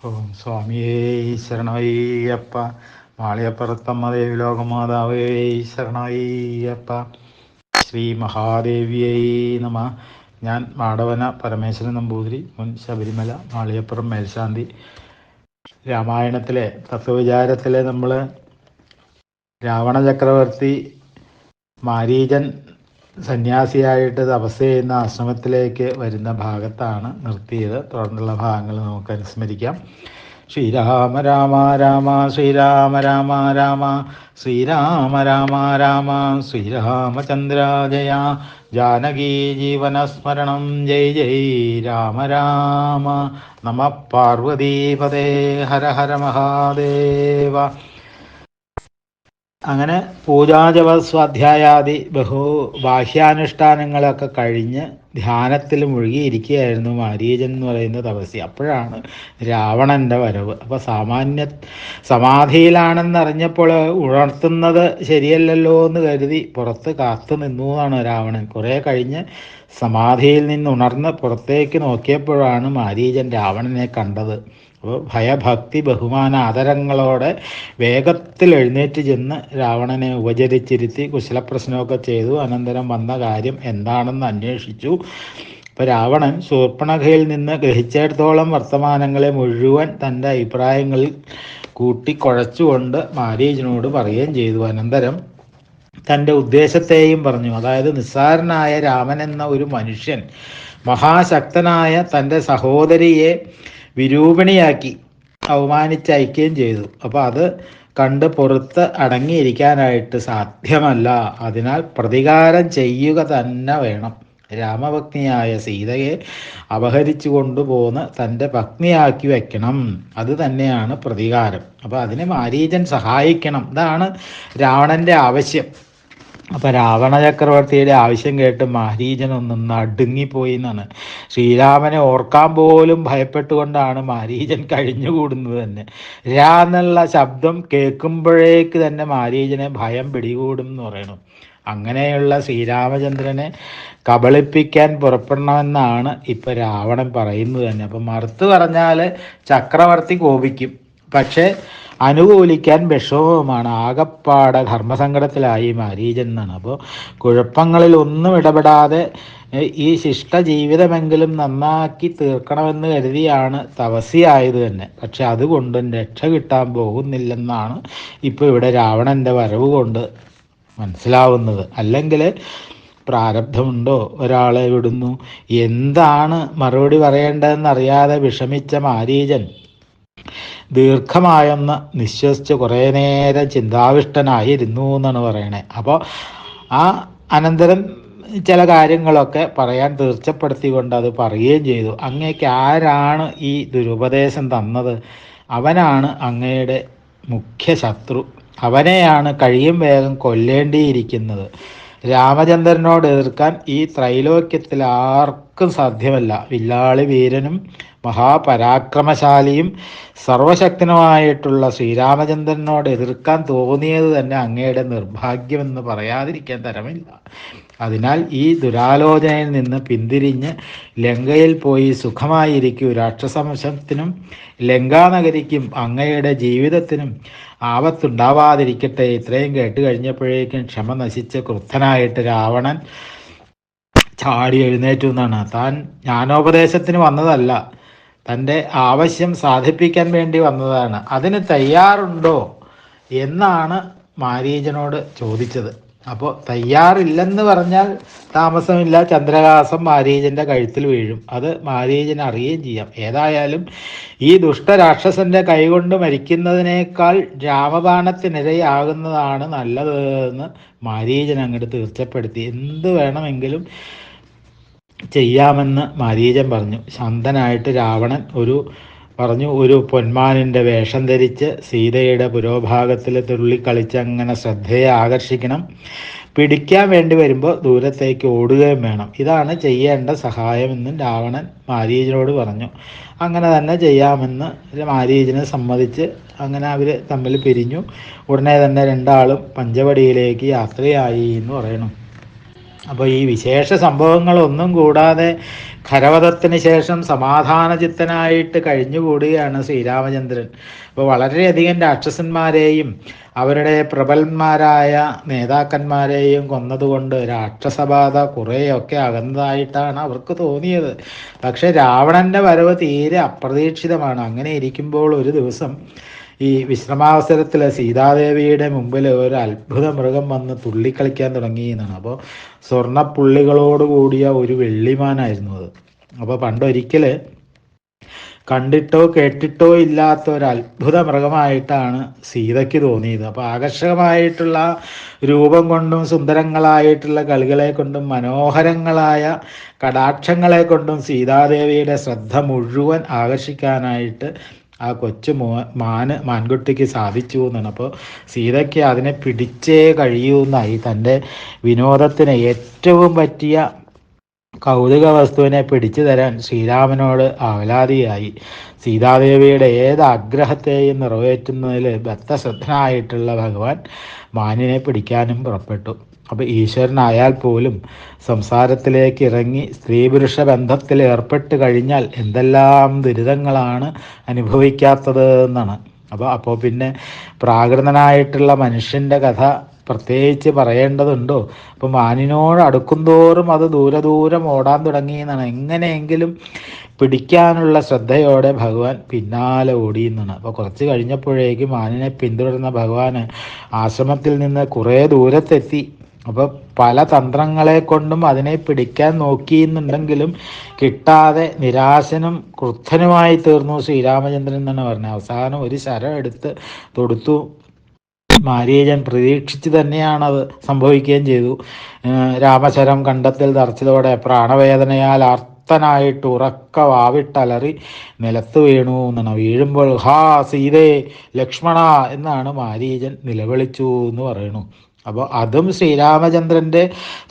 ഓം സ്വാമിയേ ശരണയ്യപ്പ മാളിയപ്പുറത്തമ്മ ദേവിലോകമാതാവേ ശരണയ്യപ്പ ശ്രീ മഹാദേവിയേ നമ. ഞാൻ മാടവന പരമേശ്വരൻ നമ്പൂതിരി മുൻ ശബരിമല മാളിയപ്പുറം മേൽശാന്തി. രാമായണത്തിലെ തത്വവിചാരത്തിലെ നമ്മൾ രാവണ ചക്രവർത്തി മാരീചൻ സന്യാസിയായിട്ട് തപസ് ചെയ്യുന്ന ആശ്രമത്തിലേക്ക് വരുന്ന ഭാഗത്താണ് നിർത്തിയത്. തുടർന്നുള്ള ഭാഗങ്ങൾ നമുക്ക് അനുസ്മരിക്കാം. ശ്രീരാമ രാമ രാമ ശ്രീരാമ രാമ രാമ ശ്രീരാമ രാമ രാമ ശ്രീരാമചന്ദ്ര ജയ ജാനകീ ജീവനസ്മരണം ജയ് ജയ് രാമ രാമ നമ പാർവതീപദേ ഹര ഹര മഹാദേവ. അങ്ങനെ പൂജാജപ സ്വാധ്യായാദി ബഹു ബാഹ്യാനുഷ്ഠാനങ്ങളൊക്കെ കഴിഞ്ഞ് ധ്യാനത്തിൽ മുഴുകിയിരിക്കുകയായിരുന്നു മാരീജൻ എന്ന് പറയുന്ന തപസ്യ അപ്പോഴാണ് രാവണന്റെ വരവ്. അപ്പോൾ സാമാന്യ സമാധിയിലാണെന്നറിഞ്ഞപ്പോൾ ഉണർത്തുന്നത് ശരിയല്ലല്ലോ എന്ന് കരുതി പുറത്ത് കാത്തു നിന്നു എന്നാണ് രാവണൻ. കുറേ കഴിഞ്ഞ് സമാധിയിൽ നിന്ന് ഉണർന്ന് പുറത്തേക്ക് നോക്കിയപ്പോഴാണ് മാരീജൻ രാവണനെ കണ്ടത്. അപ്പോൾ ഭയഭക്തി ബഹുമാന ആദരങ്ങളോടെ വേഗത്തിൽ എഴുന്നേറ്റ് ചെന്ന് രാവണനെ ഉപചരിച്ചിരുത്തി കുശലപ്രശ്നമൊക്കെ ചെയ്തു. അനന്തരം വന്ന കാര്യം എന്താണെന്ന് അന്വേഷിച്ചു. ഇപ്പോൾ രാവണൻ ശൂർപ്പണഖയിൽ നിന്ന് ഗ്രഹിച്ചിടത്തോളം വർത്തമാനങ്ങളെ മുഴുവൻ തന്റെ അഭിപ്രായങ്ങളിൽ കൂട്ടിക്കുഴച്ചുകൊണ്ട് മാരീജനോട് പറയുകയും ചെയ്തു. അനന്തരം തന്റെ ഉദ്ദേശത്തെയും പറഞ്ഞു. അതായത് നിസ്സാരനായ രാമൻ എന്ന ഒരു മനുഷ്യൻ മഹാശക്തനായ തന്റെ സഹോദരിയെ വിരൂപണിയാക്കി അവമാനിച്ചയക്കുകയും ചെയ്തു. അപ്പോൾ അത് കണ്ട് പുറത്ത് അടങ്ങിയിരിക്കാനായിട്ട് സാധ്യമല്ല. അതിനാൽ പ്രതികാരം ചെയ്യുക തന്നെ വേണം. രാമഭക്തിയായ സീതയെ അപഹരിച്ചു കൊണ്ടുപോന്ന് തന്റെ പത്നിയാക്കി വെക്കണം. അത് തന്നെയാണ് പ്രതികാരം. അപ്പോൾ അതിനെ മാരീചൻ സഹായിക്കണം. ഇതാണ് രാവണന്റെ ആവശ്യം. അപ്പോൾ രാവണ ചക്രവർത്തിയുടെ ആവശ്യം കേട്ട് ഒന്ന് നടുങ്ങിപ്പോയി എന്നാണ് ശ്രീരാമനെ ഓർക്കാൻ പോലും ഭയപ്പെട്ടുകൊണ്ടാണ് മഹരീജൻ കഴിഞ്ഞുകൂടുന്നത് തന്നെ. രാ എന്നുള്ള ശബ്ദം കേൾക്കുമ്പോഴേക്ക് തന്നെ മഹരീജനെ ഭയം പിടികൂടും എന്ന് പറയണം. അങ്ങനെയുള്ള ശ്രീരാമചന്ദ്രനെ കബളിപ്പിക്കാൻ പുറപ്പെടണമെന്നാണ് ഇപ്പോൾ രാവണൻ പറയുന്നത് തന്നെ. അപ്പം മറുത്ത് പറഞ്ഞാൽ ചക്രവർത്തി കോപിക്കും. പക്ഷേ അനുകൂലിക്കാൻ വിഷമവുമാണ് ആകപ്പാട ധർമ്മസങ്കടത്തിലായി മാരീജൻ എന്നാണ് അപ്പോൾ കുഴപ്പങ്ങളിൽ ഒന്നും ഇടപെടാതെ ഈ ശിഷ്ട ജീവിതമെങ്കിലും നന്നാക്കി തീർക്കണമെന്ന് കരുതിയാണ് തപസിയായത് തന്നെ. പക്ഷെ അതുകൊണ്ടും രക്ഷ കിട്ടാൻ പോകുന്നില്ലെന്നാണ് ഇപ്പോൾ ഇവിടെ രാവണന്റെ വരവ് കൊണ്ട് മനസ്സിലാവുന്നത്. അല്ലെങ്കിൽ പ്രാരബ്ധമുണ്ടോ? ഒരാളെ വിടുന്നു. എന്താണ് മറുപടി പറയേണ്ടതെന്നറിയാതെ വിഷമിച്ച മാരീജൻ ദീർഘമായൊന്ന് നിശ്വസിച്ച് കുറേ നേരം ചിന്താവിഷ്ടനായിരുന്നു എന്നാണ് പറയണേ. അപ്പോൾ ആ അനന്തരം ചില കാര്യങ്ങളൊക്കെ പറയാൻ തീർച്ചപ്പെടുത്തിക്കൊണ്ട് അത് പറയുകയും ചെയ്തു. അങ്ങേക്ക് ആരാണ് ഈ ദുരുപദേശം തന്നത്? അവനാണ് അങ്ങയുടെ മുഖ്യ ശത്രു. അവനെയാണ് കഴിയും വേഗം കൊല്ലേണ്ടിയിരിക്കുന്നത്. രാമചന്ദ്രനോട് എതിർക്കാൻ ഈ ത്രൈലോക്യത്തിൽ ആർക്കും സാധ്യമല്ല. വില്ലാളി വീരനും മഹാപരാക്രമശാലിയും സർവശക്തനുമായിട്ടുള്ള ശ്രീരാമചന്ദ്രനോട് എതിർക്കാൻ തോന്നിയത് തന്നെ അങ്ങയുടെ നിർഭാഗ്യമെന്ന് പറയാതിരിക്കാൻ തരമില്ല. അതിനാൽ ഈ ദുരാലോചനയിൽ നിന്ന് പിന്തിരിഞ്ഞ് ലങ്കയിൽ പോയി സുഖമായിരിക്കൂ രാക്ഷസവംശത്തിനും ലങ്കാനഗരിക്കും അങ്ങയുടെ ജീവിതത്തിനും ആപത്തുണ്ടാവാതിരിക്കട്ടെ ഇത്രയും കേട്ട് കഴിഞ്ഞപ്പോഴേക്കും ക്ഷമ നശിച്ച് ക്രുദ്ധനായിട്ട് രാവണൻ ചാടി എഴുന്നേറ്റു എന്നാണ്. താൻ ജ്ഞാനോപദേശത്തിന് വന്നതല്ല. തന്റെ ആവശ്യം സാധിപ്പിക്കാൻ വേണ്ടി വന്നതാണ്. അതിന് തയ്യാറുണ്ടോ എന്നാണ് മാരീജനോട് ചോദിച്ചത്. അപ്പോൾ തയ്യാറില്ലെന്ന് പറഞ്ഞാൽ താമസമില്ല. ചന്ദ്രഹാസം മാരീജന്റെ കഴുത്തിൽ വീഴും. അത് മാരീജൻ അറിയുകയും ചെയ്യാം. ഏതായാലും ഈ ദുഷ്ടരാക്ഷസന്റെ കൈകൊണ്ട് മരിക്കുന്നതിനേക്കാൾ രാമബാണത്തിനിരയാകുന്നതാണ് നല്ലതെന്ന് മാരീജൻ അങ്ങോട്ട് തീർച്ചപ്പെടുത്തി. എന്ത് വേണമെങ്കിലും ചെയ്യാമെന്ന് മരീചൻ പറഞ്ഞു. ശാന്തനായിട്ട് രാവണൻ ഒരു പറഞ്ഞു ഒരു പൊന്മാനിന്റെ വേഷം ധരിച്ച് സീതയുടെ പുരോഭാഗത്തിൽ തുള്ളിക്കളിച്ച് അങ്ങനെ ശ്രദ്ധയെ ആകർഷിക്കണം. പിടിക്കാൻ വേണ്ടി വരുമ്പോൾ ദൂരത്തേക്ക് ഓടുകയും വേണം. ഇതാണ് ചെയ്യേണ്ട സഹായമെന്നും രാവണൻ മാരീജനോട് പറഞ്ഞു. അങ്ങനെ തന്നെ ചെയ്യാമെന്ന് മാരീജനെ സമ്മതിച്ച് അങ്ങനെ അവർ തമ്മിൽ പിരിഞ്ഞു. ഉടനെ തന്നെ രണ്ടാളും പഞ്ചവടിയിലേക്ക് യാത്രയായി എന്ന് പറയണം. അപ്പോൾ ഈ വിശേഷ സംഭവങ്ങളൊന്നും കൂടാതെ ഖരവധത്തിന് ശേഷം സമാധാനചിത്തനായിട്ട് കഴിഞ്ഞുകൂടുകയാണ് ശ്രീരാമചന്ദ്രൻ. അപ്പോൾ വളരെയധികം രാക്ഷസന്മാരെയും അവരുടെ പ്രബലന്മാരായ നേതാക്കന്മാരെയും കൊന്നതുകൊണ്ട് രാക്ഷസബാധ കുറേയൊക്കെ അകന്നതായിട്ടാണ് അവർക്ക് തോന്നിയത്. പക്ഷേ രാവണന്റെ വരവ് തീരെ അപ്രതീക്ഷിതമാണ്. അങ്ങനെ ഇരിക്കുമ്പോൾ ഒരു ദിവസം ഈ വിശ്രമാവസരത്തിൽ സീതാദേവിയുടെ മുമ്പിൽ ഒരു അത്ഭുത മൃഗം വന്ന് തുള്ളിക്കളിക്കാൻ തുടങ്ങി എന്നാണ്. അപ്പോൾ സ്വർണപ്പുള്ളികളോട് കൂടിയ ഒരു വെള്ളിമാനായിരുന്നു അത്. അപ്പോൾ പണ്ടൊരിക്കൽ കണ്ടിട്ടോ കേട്ടിട്ടോ ഇല്ലാത്ത ഒരു അത്ഭുത മൃഗമായിട്ടാണ് സീതയ്ക്ക് തോന്നിയത്. അപ്പോൾ ആകർഷകമായിട്ടുള്ള രൂപം കൊണ്ടും സുന്ദരങ്ങളായിട്ടുള്ള കളികളെ കൊണ്ടും മനോഹരങ്ങളായ കടാക്ഷങ്ങളെ കൊണ്ടും സീതാദേവിയുടെ ശ്രദ്ധ മുഴുവൻ ആകർഷിക്കാനായിട്ട് ആ കൊച്ചു മോ മാന് മാൻകുട്ടിക്ക് സാധിച്ചു എന്നാണ്. അപ്പോൾ സീതയ്ക്ക് അതിനെ പിടിച്ചേ കഴിയൂ എന്നായി. തന്റെ വിനോദത്തിന് ഏറ്റവും പറ്റിയ കൗതുക വസ്തുവിനെ പിടിച്ചു തരാൻ ശ്രീരാമനോട് ആഹ്ലാദിയായി. സീതാദേവിയുടെ ഏത് ആഗ്രഹത്തെയും നിറവേറ്റുന്നതിൽ ബദ്ധശ്രദ്ധനായിട്ടുള്ള ഭഗവാൻ മാനിനെ പിടിക്കാനും പുറപ്പെട്ടു. അപ്പോൾ ഈശ്വരനായാൽ പോലും സംസാരത്തിലേക്ക് ഇറങ്ങി സ്ത്രീ പുരുഷ ബന്ധത്തിൽ ഏർപ്പെട്ട് കഴിഞ്ഞാൽ എന്തെല്ലാം ദുരിതങ്ങളാണ് അനുഭവിക്കാത്തത് എന്നാണ്. അപ്പോൾ അപ്പോൾ പിന്നെ പ്രാകൃതനായിട്ടുള്ള മനുഷ്യന്റെ കഥ പ്രത്യേകിച്ച് പറയേണ്ടതുണ്ടോ? അപ്പോൾ മാനിനോട് അടുക്കുന്തോറും അത് ദൂരെ ദൂരം ഓടാൻ തുടങ്ങി എന്നാണ്. എങ്ങനെയെങ്കിലും പിടിക്കാനുള്ള ശ്രദ്ധയോടെ ഭഗവാൻ പിന്നാലെ ഓടി എന്നാണ്. അപ്പോൾ കുറച്ച് കഴിഞ്ഞപ്പോഴേക്കും മാനിനെ പിന്തുടർന്ന ഭഗവാൻ ആശ്രമത്തിൽ നിന്ന് കുറേ ദൂരത്തെത്തി. അപ്പോൾ പല തന്ത്രങ്ങളെ കൊണ്ടും അതിനെ പിടിക്കാൻ നോക്കിയെന്നുണ്ടെങ്കിലും കിട്ടാതെ നിരാശനും ക്രുദ്ധനുമായി തീർന്നു ശ്രീരാമചന്ദ്രൻ എന്നാണ് പറഞ്ഞത്. അവസാനം ഒരു ശരം എടുത്ത് തൊടുത്തു. മാരീജൻ പ്രതീക്ഷിച്ച് തന്നെയാണത് സംഭവിക്കുകയും ചെയ്തു. രാമശരം കണ്ടത്തിൽ തറച്ചതോടെ പ്രാണവേദനയാൽ ആർത്തനായിട്ട് ഉറക്ക വാവിട്ടലറി നിലത്ത് വീണു എന്നാണ്. വീഴുമ്പോൾ ഹാ സീതേ ലക്ഷ്മണ എന്നാണ് മാരീജൻ നിലവിളിച്ചു എന്ന് പറയുന്നു. അപ്പോൾ അതും ശ്രീരാമചന്ദ്രന്റെ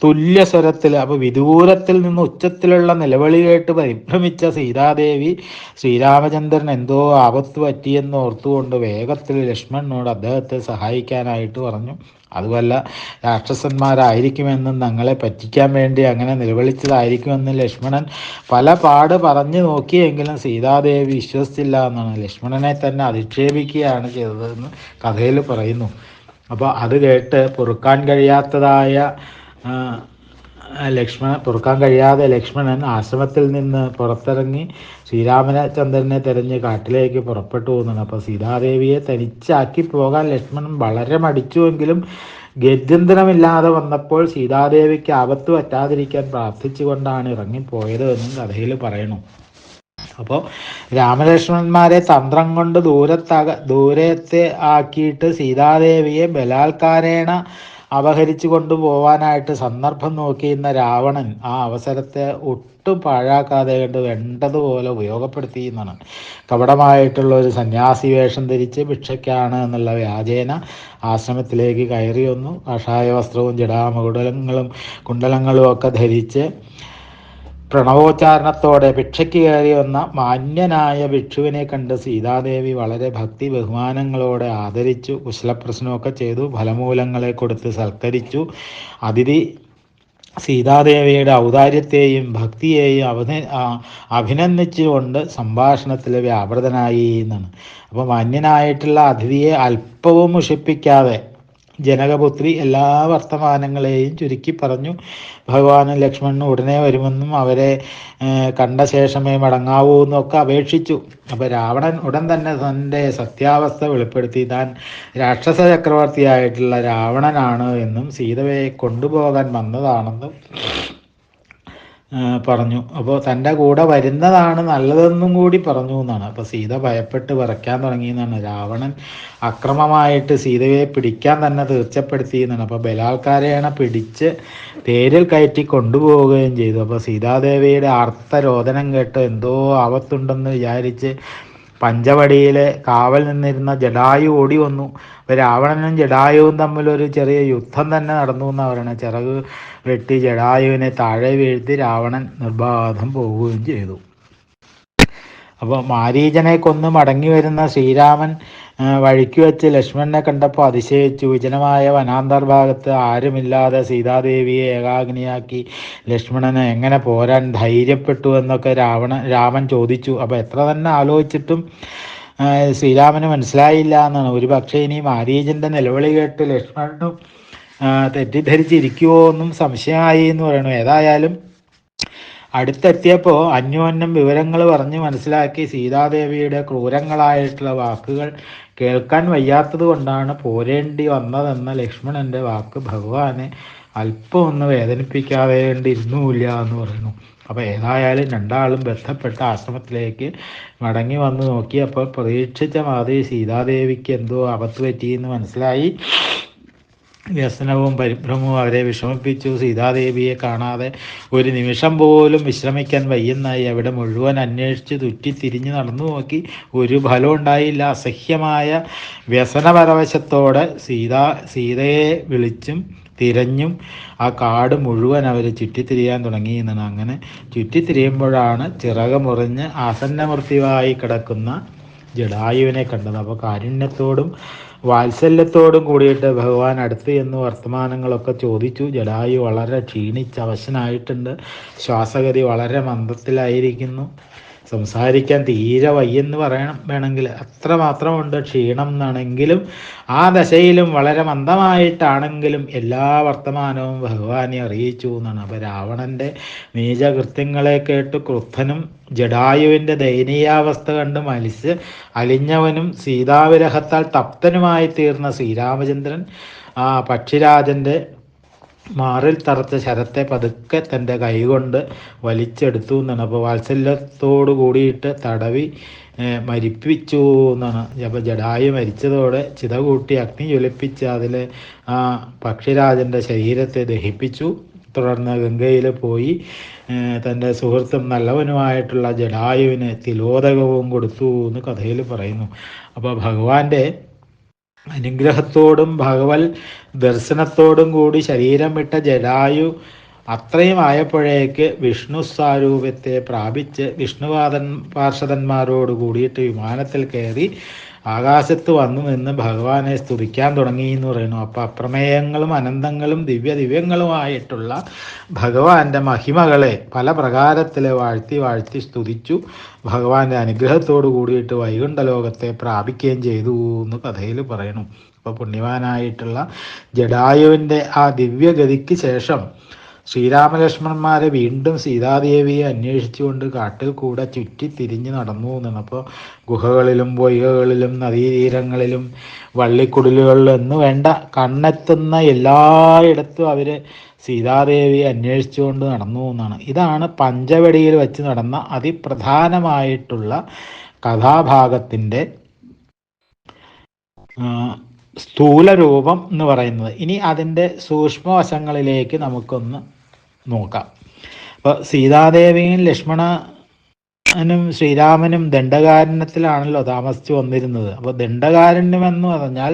തുല്യ സ്വരത്തിൽ അപ്പോൾ വിദൂരത്തിൽ നിന്ന് ഉച്ചത്തിലുള്ള നിലവിളി കേട്ട് പരിഭ്രമിച്ച സീതാദേവി ശ്രീരാമചന്ദ്രൻ എന്തോ ആപത്ത് പറ്റിയെന്ന് ഓർത്തുകൊണ്ട് വേഗത്തിൽ ലക്ഷ്മണനോട് അദ്ദേഹത്തെ സഹായിക്കാനായിട്ട് പറഞ്ഞു. അതുമല്ല രാക്ഷസന്മാരായിരിക്കുമെന്നും തങ്ങളെ പറ്റിക്കാൻ വേണ്ടി അങ്ങനെ നിലവിളിച്ചതായിരിക്കുമെന്ന് ലക്ഷ്മണൻ പല പാട് പറഞ്ഞു നോക്കിയെങ്കിലും സീതാദേവി വിശ്വസിച്ചില്ല എന്നാണ്. ലക്ഷ്മണനെ തന്നെ അധിക്ഷേപിക്കുകയാണ് ചെയ്തതെന്ന് കഥയിൽ പറയുന്നു. അപ്പോൾ അത് കേട്ട് പൊറുക്കാൻ കഴിയാത്തതായ ലക്ഷ്മണൻ പൊറുക്കാൻ കഴിയാതെ ലക്ഷ്മണൻ ആശ്രമത്തിൽ നിന്ന് പുറത്തിറങ്ങി ശ്രീരാമചന്ദ്രനെ തിരഞ്ഞ് കാട്ടിലേക്ക് പുറപ്പെട്ടു പോകുന്നുണ്ട് അപ്പോൾ സീതാദേവിയെ തനിച്ചാക്കി പോകാൻ ലക്ഷ്മണൻ വളരെ മടിച്ചുവെങ്കിലും ഗത്യന്തരമില്ലാതെ വന്നപ്പോൾ സീതാദേവിക്ക് ആപത്ത് പറ്റാതിരിക്കാൻ പ്രാർത്ഥിച്ചുകൊണ്ടാണ് ഇറങ്ങിപ്പോയത് എന്നും കഥയിൽ പറയണു അപ്പോൾ രാമലക്ഷ്മണന്മാരെ തന്ത്രം കൊണ്ട് ദൂരത്തക ദൂരത്തെ ആക്കിയിട്ട് സീതാദേവിയെ ബലാത്കാരേണ അപഹരിച്ചു കൊണ്ടുപോവാനായിട്ട് സന്ദർഭം നോക്കിയിരുന്ന രാവണൻ ആ അവസരത്തെ ഒട്ടും പാഴാക്കാതെ കണ്ട് വേണ്ടതുപോലെ ഉപയോഗപ്പെടുത്തി എന്നാണ്. കപടമായിട്ടുള്ള ഒരു സന്യാസി വേഷം ധരിച്ച് ഭിക്ഷയ്ക്കാണ് എന്നുള്ള വ്യാജേന ആശ്രമത്തിലേക്ക് കയറി വന്നു. കഷായ വസ്ത്രവും ജടാമകുടലങ്ങളും കുണ്ടലങ്ങളും ഒക്കെ ധരിച്ച് പ്രണവോച്ചാരണത്തോടെ ഭിക്ഷയ്ക്ക് കയറി വന്ന മാന്യനായ ഭിക്ഷുവിനെ കണ്ട് സീതാദേവി വളരെ ഭക്തി ബഹുമാനങ്ങളോടെ ആദരിച്ചു കുശലപ്രശ്നമൊക്കെ ചെയ്തു ഫലമൂലങ്ങളെ കൊടുത്ത് സൽക്കരിച്ചു. അതിഥി സീതാദേവിയുടെ ഔദാര്യത്തെയും ഭക്തിയെയും അഭിന അഭിനന്ദിച്ചുകൊണ്ട് സംഭാഷണത്തിൽ വ്യാപൃതനായി എന്നാണ്. അപ്പോൾ മാന്യനായിട്ടുള്ള അതിഥിയെ അല്പവും മുഷിപ്പിക്കാതെ ജനകപുത്രി എല്ലാ വർത്തമാനങ്ങളെയും ചുരുക്കി പറഞ്ഞു. ഭഗവാനും ലക്ഷ്മണനും ഉടനെ വരുമെന്നും അവരെ കണ്ട ശേഷമേ മടങ്ങാവൂ എന്നൊക്കെ അപേക്ഷിച്ചു. അപ്പോൾ രാവണൻ ഉടൻ തന്നെ തന്റെ സത്യാവസ്ഥ വെളിപ്പെടുത്തി. താൻ രാക്ഷസ ചക്രവർത്തിയായിട്ടുള്ള രാവണനാണ് എന്നും സീതയെ കൊണ്ടുപോകാൻ വന്നതാണെന്നും പറഞ്ഞു. അപ്പോൾ തന്റെ കൂടെ വരുന്നതാണ് നല്ലതെന്നും കൂടി പറഞ്ഞു എന്നാണ്. അപ്പോൾ സീത ഭയപ്പെട്ട് വിറയ്ക്കാൻ തുടങ്ങി എന്നാണ്. രാവണൻ അക്രമമായിട്ട് സീതയെ പിടിക്കാൻ തന്നെ തീർച്ചപ്പെടുത്തി എന്നാണ്. അപ്പോൾ ബലാൽക്കാരെയാണ് പിടിച്ച് തേരിൽ കയറ്റി കൊണ്ടുപോവുകയും ചെയ്തു. അപ്പോൾ സീതാദേവിയുടെ ആർത്തരോദനം കേട്ട് എന്തോ ആപത്തുണ്ടെന്ന് വിചാരിച്ച് പഞ്ചവടിയിലെ കാവൽ നിന്നിരുന്ന ജഡായു ഓടി വന്നു. രാവണനും ജഡായുവും തമ്മിലൊരു ചെറിയ യുദ്ധം തന്നെ നടന്നു എന്ന് പറയുന്നത് ചിറക് വെട്ടി ജഡായുവിനെ താഴെ വീഴ്ത്തി രാവണൻ നിർബാധം പോവുകയും ചെയ്തു. അപ്പോൾ മാരീചനെ കൊന്ന് മടങ്ങി വരുന്ന ശ്രീരാമൻ വഴിക്ക് വെച്ച് ലക്ഷ്മണനെ കണ്ടപ്പോൾ അതിശയിച്ചു. വിജനമായ വനാന്തർഭാഗത്ത് ആരുമില്ലാതെ സീതാദേവിയെ ഏകാഗ്നിയാക്കി ലക്ഷ്മണനെ എങ്ങനെ പോരാൻ ധൈര്യപ്പെട്ടു എന്നൊക്കെ രാവണ രാമൻ ചോദിച്ചു. അപ്പോൾ എത്ര തന്നെ ആലോചിച്ചിട്ടും ശ്രീരാമന് മനസ്സിലായില്ല എന്നാണ്. ഒരു പക്ഷേ ഇനി മാരീജന്റെ നിലവിളി കേട്ട് ലക്ഷ്മണനും തെറ്റിദ്ധരിച്ചിരിക്കുമോ എന്നും സംശയമായി എന്ന് പറയണു. ഏതായാലും അടുത്തെത്തിയപ്പോൾ അന്യോന്യം വിവരങ്ങൾ പറഞ്ഞ് മനസ്സിലാക്കി സീതാദേവിയുടെ ക്രൂരങ്ങളായിട്ടുള്ള വാക്കുകൾ കേൾക്കാൻ വയ്യാത്തത് കൊണ്ടാണ് പോരേണ്ടി വന്നതെന്ന ലക്ഷ്മണന്റെ വാക്ക് ഭഗവാനെ അല്പം ഒന്ന് വേദനിപ്പിക്കാതെ വേദനിപ്പിക്കാതേണ്ടിരുന്നുമില്ല എന്ന് പറയുന്നു. അപ്പോൾ ഏതായാലും രണ്ടാളും ബന്ധപ്പെട്ട ആശ്രമത്തിലേക്ക് മടങ്ങി വന്ന് നോക്കി അപ്പോൾ പ്രതീക്ഷിച്ച മാതിരി സീതാദേവിക്ക് എന്തോ അപത്ത് പറ്റിയെന്ന് മനസ്സിലായി. വ്യസനവും പരിഭ്രമവും അവരെ വിഷമിപ്പിച്ചു. സീതാദേവിയെ കാണാതെ ഒരു നിമിഷം പോലും വിശ്രമിക്കാൻ വയ്യെന്നായി അവിടെ മുഴുവൻ അന്വേഷിച്ച് തുറ്റി തിരിഞ്ഞു നടന്നു നോക്കി. ഒരു ഫലം ഉണ്ടായില്ല. അസഹ്യമായ വ്യസനപരവശത്തോടെ സീതാ സീതയെ വിളിച്ചും തിരഞ്ഞും ആ കാട് മുഴുവൻ അവർ ചുറ്റിത്തിരിയാൻ തുടങ്ങി എന്നാണ്. അങ്ങനെ ചുറ്റിത്തിരിയുമ്പോഴാണ് ചിറകമുറിഞ്ഞ് ആസന്നമൃത്യുവായി കിടക്കുന്ന ജഡായുവിനെ കണ്ടത്. അപ്പോൾ കാരുണ്യത്തോടും വാത്സല്യത്തോടും കൂടിയിട്ട് ഭഗവാൻ അടുത്ത് എന്ന് വർത്തമാനങ്ങളൊക്കെ ചോദിച്ചു. ജടായു വളരെ ക്ഷീണിച്ച് അവശനായിട്ടുണ്ട്. ശ്വാസഗതി വളരെ മന്ദത്തിലായിരിക്കുന്നു. സംസാരിക്കാൻ തീരെ വയ്യെന്ന് പറയണം വേണമെങ്കിൽ അത്ര മാത്രമുണ്ട്. ക്ഷീണം എന്നാണെങ്കിലും ആ ദശയിലും വളരെ മന്ദമായിട്ടാണെങ്കിലും എല്ലാ വർത്തമാനവും ഭഗവാനെ അറിയിച്ചു എന്നാണ്. അപ്പോൾ രാവണന്റെ നീചകൃത്യങ്ങളെ കേട്ട് ക്രുദ്ധനും ജഡായുവിന്റെ ദയനീയാവസ്ഥ കണ്ട് മലിച്ച് അലിഞ്ഞവനും സീതാവിരഹത്താൽ തപ്തനുമായി തീർന്ന ശ്രീരാമചന്ദ്രൻ ആ പക്ഷിരാജന്റെ മാറിൽ തറച്ച ശരത്തെ പതുക്കെ തന്റെ കൈകൊണ്ട് വലിച്ചെടുത്തു എന്നാണ്. അപ്പോൾ വാത്സല്യത്തോടു കൂടിയിട്ട് തടവി മരിപ്പിച്ചു എന്നാണ്. അപ്പോൾ ജഡായു മരിച്ചതോടെ ചിത കൂട്ടി അഗ്നി ജ്വലിപ്പിച്ച് അതിൽ ആ പക്ഷിരാജന്റെ ശരീരത്തെ ദഹിപ്പിച്ചു. തുടർന്ന് ഗംഗയിൽ പോയി തന്റെ സുഹൃത്തും നല്ലവനുമായിട്ടുള്ള ജഡായുവിന് തിലോദകവും കൊടുത്തു എന്ന് കഥയിൽ പറയുന്നു. അപ്പോൾ ഭഗവാന്റെ അനുഗ്രഹത്തോടും ഭഗവത് ദർശനത്തോടും കൂടി ശരീരം വിട്ട ജലായു അത്രയും ആയപ്പോഴേക്ക് വിഷ്ണു സ്വരൂപത്തെ പ്രാപിച്ച് വിഷ്ണുവാദൻ പാർഷദന്മാരോട് കൂടിയിട്ട് വിമാനത്തിൽ കയറി ആകാശത്ത് വന്നു നിന്ന് ഭഗവാനെ സ്തുതിക്കാൻ തുടങ്ങി എന്ന് പറയുന്നു. അപ്പം അപ്രമേയങ്ങളും അനന്തങ്ങളും ദിവ്യ ദിവ്യങ്ങളുമായിട്ടുള്ള ഭഗവാന്റെ മഹിമകളെ പല പ്രകാരത്തിലെ വാഴ്ത്തി വാഴ്ത്തി സ്തുതിച്ചു. ഭഗവാന്റെ അനുഗ്രഹത്തോടു കൂടിയിട്ട് വൈകുണ്ഠ ലോകത്തെ പ്രാപിക്കുകയും ചെയ്തു എന്ന് കഥയിൽ പറയുന്നു. അപ്പോൾ പുണ്യവാനായിട്ടുള്ള ജഡായുവിന്റെ ആ ദിവ്യഗതിക്ക് ശേഷം ശ്രീരാമലക്ഷ്മണന്മാരെ വീണ്ടും സീതാദേവിയെ അന്വേഷിച്ചുകൊണ്ട് കാട്ടിൽ കൂടെ ചുറ്റി തിരിഞ്ഞു നടന്നു എന്നാണ് അപ്പോൾ ഗുഹകളിലും പൊയ്കകളിലും നദീതീരങ്ങളിലും വള്ളിക്കുടലുകളിലും എന്ന് വേണ്ട കണ്ണെത്തുന്ന എല്ലായിടത്തും അവർ സീതാദേവിയെ അന്വേഷിച്ചുകൊണ്ട് നടന്നു എന്നാണ്. ഇതാണ് പഞ്ചവടിയിൽ വെച്ച് നടന്ന അതിപ്രധാനമായിട്ടുള്ള കഥാഭാഗത്തിന്റെ സ്ഥൂലരൂപം എന്ന് പറയുന്നത്. ഇനി അതിന്റെ സൂക്ഷ്മവശങ്ങളിലേക്ക് നമുക്കൊന്ന് നോക്കാം. അപ്പോൾ സീതാദേവിയും ലക്ഷ്മണനും ശ്രീരാമനും ദണ്ഡകാരണ്യത്തിലാണല്ലോ താമസിച്ചു വന്നിരുന്നത്. അപ്പോൾ ദണ്ഡകാരണ്യം എന്ന് പറഞ്ഞാൽ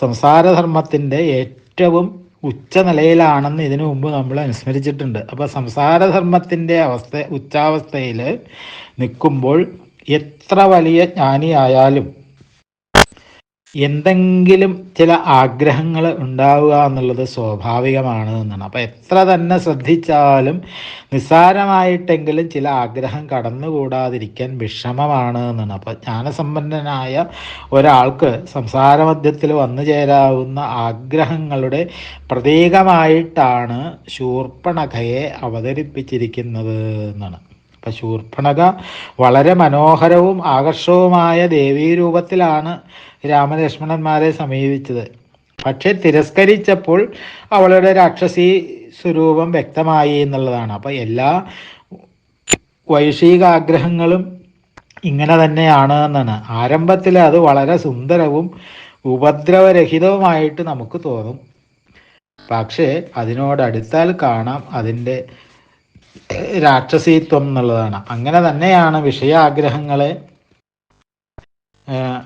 സംസാരധർമ്മത്തിന്റെ ഏറ്റവും ഉച്ച നിലയിലാണെന്ന് ഇതിനു മുമ്പ് നമ്മൾ അനുസ്മരിച്ചിട്ടുണ്ട്. അപ്പോൾ സംസാരധർമ്മത്തിന്റെ അവസ്ഥ ഉച്ചാവസ്ഥയിൽ നിൽക്കുമ്പോൾ എത്ര വലിയ ജ്ഞാനിയായാലും എന്തെങ്കിലും ചില ആഗ്രഹങ്ങൾ ഉണ്ടാവുക എന്നുള്ളത് സ്വാഭാവികമാണ് എന്നാണ്. അപ്പോൾ എത്ര തന്നെ ശ്രദ്ധിച്ചാലും നിസ്സാരമായിട്ടെങ്കിലും ചില ആഗ്രഹം കടന്നുകൂടാതിരിക്കാൻ വിഷമമാണ് എന്നാണ്. അപ്പോൾ ജ്ഞാനസമ്പന്നനായ ഒരാൾക്ക് സംസാരമധ്യത്തിൽ വന്നു ചേരാവുന്ന ആഗ്രഹങ്ങളുടെ പ്രതീകമായിട്ടാണ് ശൂർപ്പണഖയെ അവതരിപ്പിച്ചിരിക്കുന്നത് എന്നാണ്. അപ്പം ശൂർപ്പണക വളരെ മനോഹരവും ആകർഷവുമായ ദേവീരൂപത്തിലാണ് രാമലക്ഷ്മണന്മാരെ സമീപിച്ചത്. പക്ഷെ തിരസ്കരിച്ചപ്പോൾ അവളുടെ രാക്ഷസി സ്വരൂപം വ്യക്തമായി എന്നുള്ളതാണ്. അപ്പം എല്ലാ വൈഷികാഗ്രഹങ്ങളും ഇങ്ങനെ തന്നെയാണ് എന്നാണ്. ആരംഭത്തിൽ അത് വളരെ സുന്ദരവും ഉപദ്രവരഹിതവുമായിട്ട് നമുക്ക് തോന്നും. പക്ഷേ അതിനോടടുത്താൽ കാണാം അതിന്റെ രാക്ഷസീത്വം എന്നുള്ളതാണ്. അങ്ങനെ തന്നെയാണ് വിഷയാഗ്രഹങ്ങളെ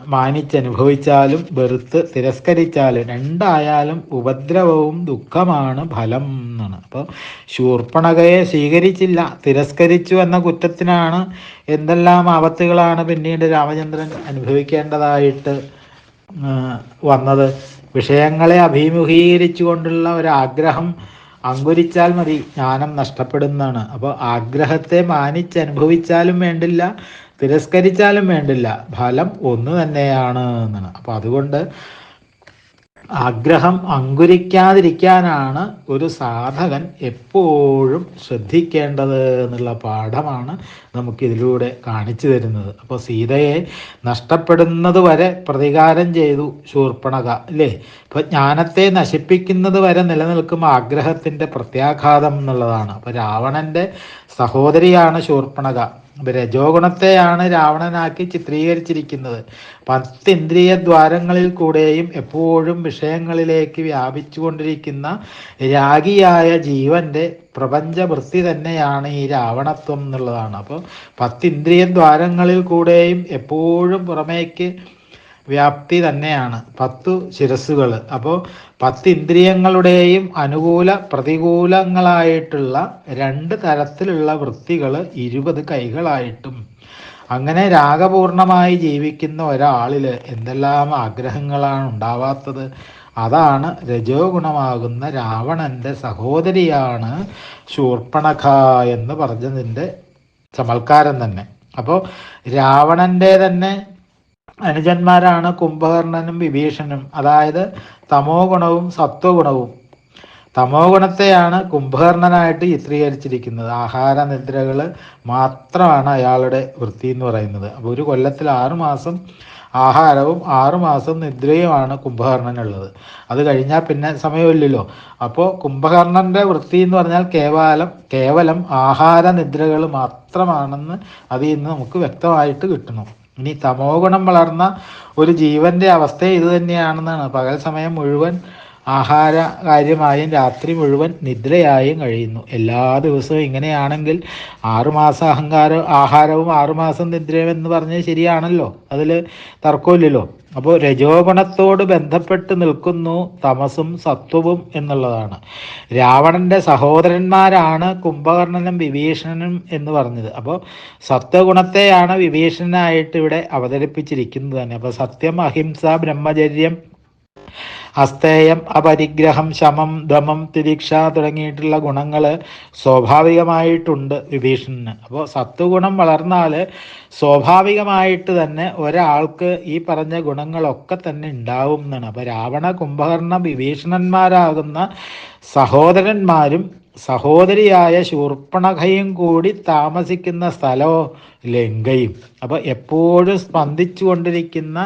മാനിച്ചനുഭവിച്ചാലും വെറുത്ത് തിരസ്കരിച്ചാലും രണ്ടായാലും ഉപദ്രവവും ദുഃഖമാണ് ഫലം എന്നാണ്. അപ്പോൾ ശൂർപ്പണകയെ സ്വീകരിച്ചില്ല തിരസ്കരിച്ചു എന്ന കുറ്റത്തിനാണ് എന്തെല്ലാം ആപത്തുകളാണ് പിന്നീട് രാമചന്ദ്രൻ അനുഭവിക്കേണ്ടതായിട്ട് വന്നത്. വിഷയങ്ങളെ അഭിമുഖീകരിച്ചു കൊണ്ടുള്ള ഒരാഗ്രഹം അങ്കുരിച്ചാൽ മതി ജ്ഞാനം നഷ്ടപ്പെടുന്നതാണ്. അപ്പോൾ ആഗ്രഹത്തെ മാനിച്ച് അനുഭവിച്ചാലും വേണ്ടില്ല തിരസ്കരിച്ചാലും വേണ്ടില്ല. ഫലം ഒന്ന് തന്നെയാണ് എന്നാണ്. അപ്പോൾ അതുകൊണ്ട് ആഗ്രഹം അങ്കുരിക്കാതിരിക്കാനാണ് ഒരു സാധകൻ എപ്പോഴും ശ്രദ്ധിക്കേണ്ടത് എന്നുള്ള പാഠമാണ് നമുക്കിതിലൂടെ കാണിച്ചു തരുന്നത്. അപ്പോൾ സീതയെ നഷ്ടപ്പെടുന്നത് വരെ പ്രതികാരം ചെയ്തു ശൂർപ്പണക അല്ലേ? ഇപ്പം ജ്ഞാനത്തെ നശിപ്പിക്കുന്നത് വരെ നിലനിൽക്കും ആഗ്രഹത്തിന്റെ പ്രത്യാഘാതം എന്നുള്ളതാണ്. അപ്പോൾ രാവണന്റെ സഹോദരിയാണ് ശൂർപ്പണക. രജോ ഗുണത്തെയാണ് രാവണനാക്കി ചിത്രീകരിച്ചിരിക്കുന്നത്. പത്ത് ഇന്ദ്രിയ ദ്വാരങ്ങളിൽ കൂടെയും എപ്പോഴും വിഷയങ്ങളിലേക്ക് വ്യാപിച്ചുകൊണ്ടിരിക്കുന്ന രാഗിയായ ജീവന്റെ പ്രപഞ്ചവൃത്തി തന്നെയാണ് ഈ രാവണത്വം എന്നുള്ളതാണ്. അപ്പോൾ പത്ത് ഇന്ദ്രിയ ദ്വാരങ്ങളിൽ കൂടെയും എപ്പോഴും പുറമേക്ക് വ്യാപ്തി തന്നെയാണ്. പത്തു ശിരസ്സുകൾ അപ്പോൾ പത്ത് ഇന്ദ്രിയങ്ങളുടെയും അനുകൂല പ്രതികൂലങ്ങളായിട്ടുള്ള രണ്ട് തരത്തിലുള്ള വൃത്തികൾ ഇരുപത് കൈകളായിട്ടും. അങ്ങനെ രാഗപൂർണമായി ജീവിക്കുന്ന ഒരാളിൽ എന്തെല്ലാം ആഗ്രഹങ്ങളാണ് ഉണ്ടാവാത്തത്? അതാണ് രജോ ഗുണമാകുന്ന രാവണന്റെ സഹോദരിയാണ് ശൂർപ്പണഖ എന്ന് പറഞ്ഞതിന്റെ ചമൽക്കാരം തന്നെ. അപ്പോൾ രാവണന്റെ തന്നെ അനുജന്മാരാണ് കുംഭകർണനും വിഭീഷണനും. അതായത് തമോ ഗുണവും സത്വഗുണവും തമോ ഗുണത്തെയാണ് കുംഭകർണനായിട്ട് ചിത്രീകരിച്ചിരിക്കുന്നത്. ആഹാര നിദ്രകൾ മാത്രമാണ് അയാളുടെ വൃത്തി എന്ന് പറയുന്നത്. അപ്പോൾ ഒരു കൊല്ലത്തിൽ ആറുമാസം ആഹാരവും ആറുമാസം നിദ്രയുമാണ് കുംഭകർണനുള്ളത്. അത് കഴിഞ്ഞാൽ പിന്നെ സമയമില്ലല്ലോ. അപ്പോൾ കുംഭകർണന്റെ വൃത്തി എന്ന് പറഞ്ഞാൽ കേവലം കേവലം ആഹാര നിദ്രകൾ മാത്രമാണെന്ന് അതിൽ നിന്ന് നമുക്ക് വ്യക്തമായിട്ട് കിട്ടുന്നു ഇനി തമോ ഗുണം വളർന്ന ഒരു ജീവന്റെ അവസ്ഥ ഇത് തന്നെയാണെന്നാണ്. പകൽ സമയം മുഴുവൻ ആഹാര കാര്യമായും രാത്രി മുഴുവൻ നിദ്രയായും കഴിയുന്നു. എല്ലാ ദിവസവും ഇങ്ങനെയാണെങ്കിൽ ആറുമാസം അഹങ്കാരം ആഹാരവും ആറുമാസം നിദ്രയും എന്ന് പറഞ്ഞ് ശരിയാണല്ലോ. അതിൽ തർക്കമില്ലല്ലോ. അപ്പോൾ രജോഗുണത്തോട് ബന്ധപ്പെട്ട് നിൽക്കുന്നു തമസും സത്വവും എന്നുള്ളതാണ്. രാവണന്റെ സഹോദരന്മാരാണ് കുംഭകർണനും വിഭീഷണനും എന്ന് പറഞ്ഞത്. അപ്പോൾ സത്വഗുണത്തെയാണ് വിഭീഷണനായിട്ട് ഇവിടെ അവതരിപ്പിച്ചിരിക്കുന്നത് തന്നെ. അപ്പോൾ സത്യം അഹിംസ ബ്രഹ്മചര്യം അസ്തേയം അപരിഗ്രഹം ശമം ദമം തിരീക്ഷ തുടങ്ങിയിട്ടുള്ള ഗുണങ്ങൾ സ്വാഭാവികമായിട്ടുണ്ട് വിഭീഷണന്. അപ്പോൾ സത്വഗുണം വളർന്നാൽ സ്വാഭാവികമായിട്ട് തന്നെ ഒരാൾക്ക് ഈ പറഞ്ഞ ഗുണങ്ങളൊക്കെ തന്നെ ഉണ്ടാവും എന്നാണ്. അപ്പോൾ രാവണ കുംഭകർണ വിഭീഷണന്മാരാകുന്ന സഹോദരന്മാരും സഹോദരിയായ ശൂർപ്പണഖയും കൂടി താമസിക്കുന്ന സ്ഥലവും ലങ്കയും. അപ്പോൾ എപ്പോഴും സ്പന്ദിച്ചു കൊണ്ടിരിക്കുന്ന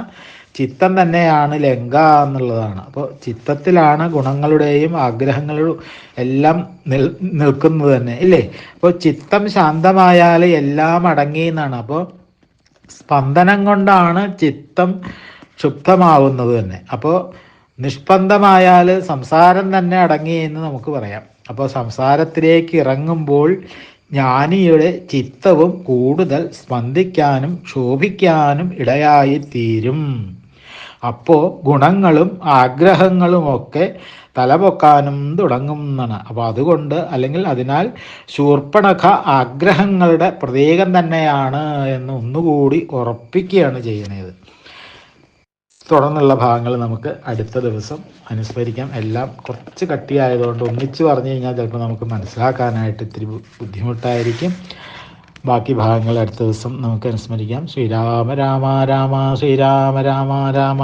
ചിത്തം തന്നെയാണ് ലങ്ക എന്നുള്ളതാണ്. അപ്പോൾ ചിത്തത്തിലാണ് ഗുണങ്ങളുടെയും ആഗ്രഹങ്ങളും എല്ലാം നിൽ നിൽക്കുന്നത് തന്നെ. ഇല്ലേ? അപ്പോൾ ചിത്തം ശാന്തമായാൽ എല്ലാം അടങ്ങി എന്നാണ്. അപ്പോൾ സ്പന്ദനം കൊണ്ടാണ് ചിത്തം ക്ഷുബ്ധമാവുന്നത് തന്നെ. അപ്പോൾ നിഷ്പന്ദമായാൽ സംസാരം തന്നെ അടങ്ങി എന്ന് നമുക്ക് പറയാം. അപ്പോൾ സംസാരത്തിലേക്ക് ഇറങ്ങുമ്പോൾ ജ്ഞാനിയുടെ ചിത്തവും കൂടുതൽ സ്പന്ദിക്കാനും ക്ഷോഭിക്കാനും ഇടയായി തീരും അപ്പോൾ ഗുണങ്ങളും ആഗ്രഹങ്ങളും ഒക്കെ തലപൊക്കാനും തുടങ്ങും എന്നാണ്. അപ്പോൾ അതുകൊണ്ട് അല്ലെങ്കിൽ അതിനാൽ ശൂർപ്പണഖ ആഗ്രഹങ്ങളുടെ പ്രതീകം തന്നെയാണ് എന്ന് ഒന്നുകൂടി ഉറപ്പിക്കുകയാണ് ചെയ്യുന്നത്. തുടർന്നുള്ള ഭാഗങ്ങൾ നമുക്ക് അടുത്ത ദിവസം അനുസ്മരിക്കാം. എല്ലാം കുറച്ച് കട്ടിയായതുകൊണ്ട് ഒന്നിച്ച് പറഞ്ഞു കഴിഞ്ഞാൽ ചിലപ്പോൾ നമുക്ക് മനസ്സിലാക്കാനായിട്ട് ഇത്തിരി ബുദ്ധിമുട്ടായിരിക്കും. ബാക്കി ഭാഗങ്ങൾ അടുത്ത ദിവസം നമുക്ക് അനുസ്മരിക്കാം. ശ്രീരാമ രാമ രാമ ശ്രീരാമ രാമ രാമ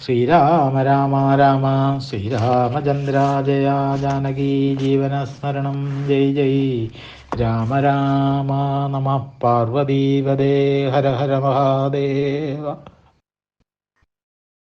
ശ്രീരാമ രാമ രാമ ശ്രീരാമചന്ദ്ര ജയ ജാനകി ജീവനസ്മരണം. ജയ് ജയ്. രാമ രാമ നമ. പാർവതീവദേ ഹര ഹര മഹാദേവ.